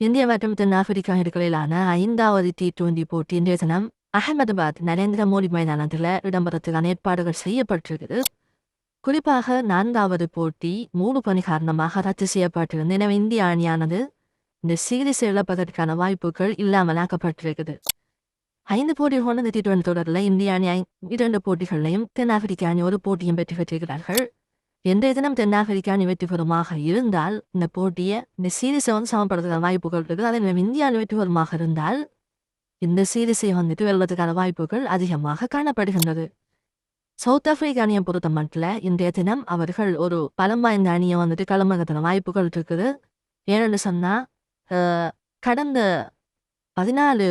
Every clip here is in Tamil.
இந்திய மற்றும் தென்னாப்பிரிக்கா இடையிலான ஐந்தாவது டி டுவெண்டி போட்டி இன்றைய தினம் அகமதாபாத் நரேந்திர மோடி மைதானத்தில் இடம்பெறத்துக்கான ஏற்பாடுகள் செய்யப்பட்டிருக்குது குறிப்பாக நான்காவது போட்டி மூணு பணி காரணமாக ரத்து செய்யப்பட்டிருந்தது எனவே இந்திய அணியானது இந்த சீரிஸ் இழப்பதற்கான வாய்ப்புகள் இல்லாமலாக்கப்பட்டிருக்குது ஐந்து போட்டி கொண்ட இந்த டி டுவெண்டி தொடரில் இந்திய அணி ஐ- இரண்டு போட்டிகளையும் தென்னாப்பிரிக்க அணி ஒரு போட்டியும் வெற்றி பெற்றிருக்கிறார்கள். எந்த தினம் தென்னாப்பிரிக்க அணி வெற்றி இருந்தால் இந்த போட்டியை இந்த சீரிஸை வந்து சமப்படுத்துகிற வாய்ப்புகள் இருக்குது. அதே நம்ம இந்திய அணி வெற்றி இருந்தால் இந்த சீரிஸை வந்துட்டு வெல்வதற்கான வாய்ப்புகள் அதிகமாக காணப்படுகின்றது. சவுத் ஆப்பிரிக்க அணியை பொறுத்த மட்டும் இன்றைய தினம் அவர்கள் ஒரு பலம் வாய்ந்த அணியை வந்துட்டு களமகத்தின வாய்ப்புகள் இருக்குது. ஏன்னு சொன்னால் கடந்த பதினாலு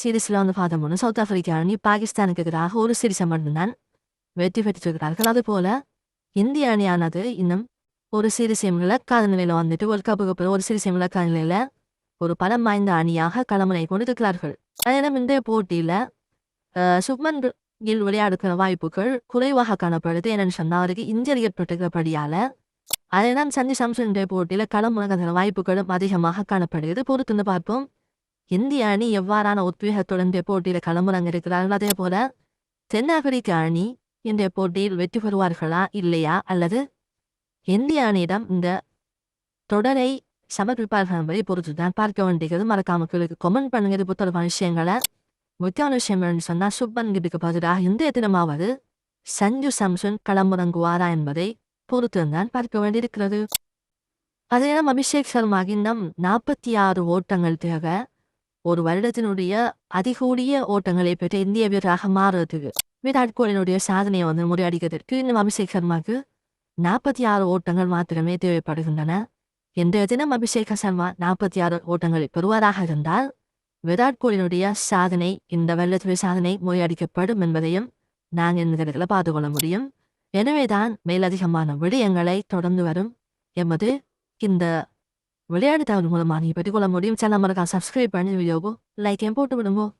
சீரீஸ்ல வந்து பார்த்தோம்னா சவுத் ஆப்பிரிக்க அணி பாகிஸ்தானுக்கு எதிராக ஒரு சீரீஸை மட்டும்தான் வெற்றி பெற்றிருக்கிறார்கள் அது போல இந்திய அணியானது இன்னும் ஒரு சீரீஸையும் இழக்காத நிலையில வந்துட்டு ஒரு கப்புக்கு அப்புறம் ஒரு சீரீஸையும் இழக்காத நிலையில ஒரு பலம் வாய்ந்த அணியாக களமுனை கொண்டிருக்கிறார்கள். அதனால் இன்றைய போட்டியில சுப்மன் கில் விளையாடுக்கிற வாய்ப்புகள் குறைவாக காணப்படுது என்னன்னு சொன்னா அவருக்கு இன்ஜரி ஏற்பட்டிருக்கிறபடியால அதனால் சந்தி சாம்சன் இன்றைய போட்டியில களமுறங்கிற வாய்ப்புகளும் அதிகமாக காணப்படுகிறது. பொறுத்து பார்ப்போம். இந்திய அணி எவ்வாறான உத்வேகத்துடன் போட்டியில் போட்டியில களமுறங்க இருக்கிறார்கள் அதே போல தென்னாப்பிரிக்க அணி இன்றைய போட்டியில் வெற்றி பெறுவார்களா இல்லையா? அல்லது இந்திய அணியிடம் இந்த தொடரை சமர்ப்பிப்பார்கள் என்பதை பொறுத்து தான் பார்க்க வேண்டியது. மறக்காம கீழே பண்ணுங்க. இது புத்தகமான விஷயங்களை முக்கியமான விஷயம் சொன்னால் சொன்னா சுப்பன் கிட்டுக்கு பதிலாக இந்திய தினமாவது சஞ்சு சாம்சன் களமுறங்குவாரா என்பதை பொறுத்து தான் பார்க்க வேண்டியிருக்கிறது. அதேதான் அபிஷேக் சர்மா இன்னும் நாற்பத்தி ஆறு ஓட்டங்கள் தேவை ஒரு வருடத்தினுடைய அதிகூடிய ஓட்டங்களை பெற்ற இந்திய வீரராக மாறுறதுக்கு விராட் கோலியினுடைய சாதனையை வந்து முறியடிக்கிறதுக்கு இன்னும் அபிஷேக் சர்மாக்கு நாற்பத்தி ஆறு ஓட்டங்கள் மாத்திரமே தேவைப்படுகின்றன இன்றைய தினம் அபிஷேக சர்மா நாற்பத்தி ஆறு ஓட்டங்களை பெறுவதாக இருந்தால் விராட் கோலியினுடைய சாதனை இந்த வெள்ளத்துறை சாதனை முறியடிக்கப்படும் என்பதையும் நாங்கள் இந்த இடத்துல பார்த்துக்கொள்ள முடியும் எனவேதான் மேலதிகமான விடயங்களை தொடர்ந்து வரும் எமது இந்த விளையாட்டு தகவல் மூலமாக நீங்கள் பெற்றுக்கொள்ள முடியும் சேனல் மறக்காம சப்ஸ்கிரைப் பண்ணி வீடியோவோ லைக்கையும் போட்டு விடுவோம்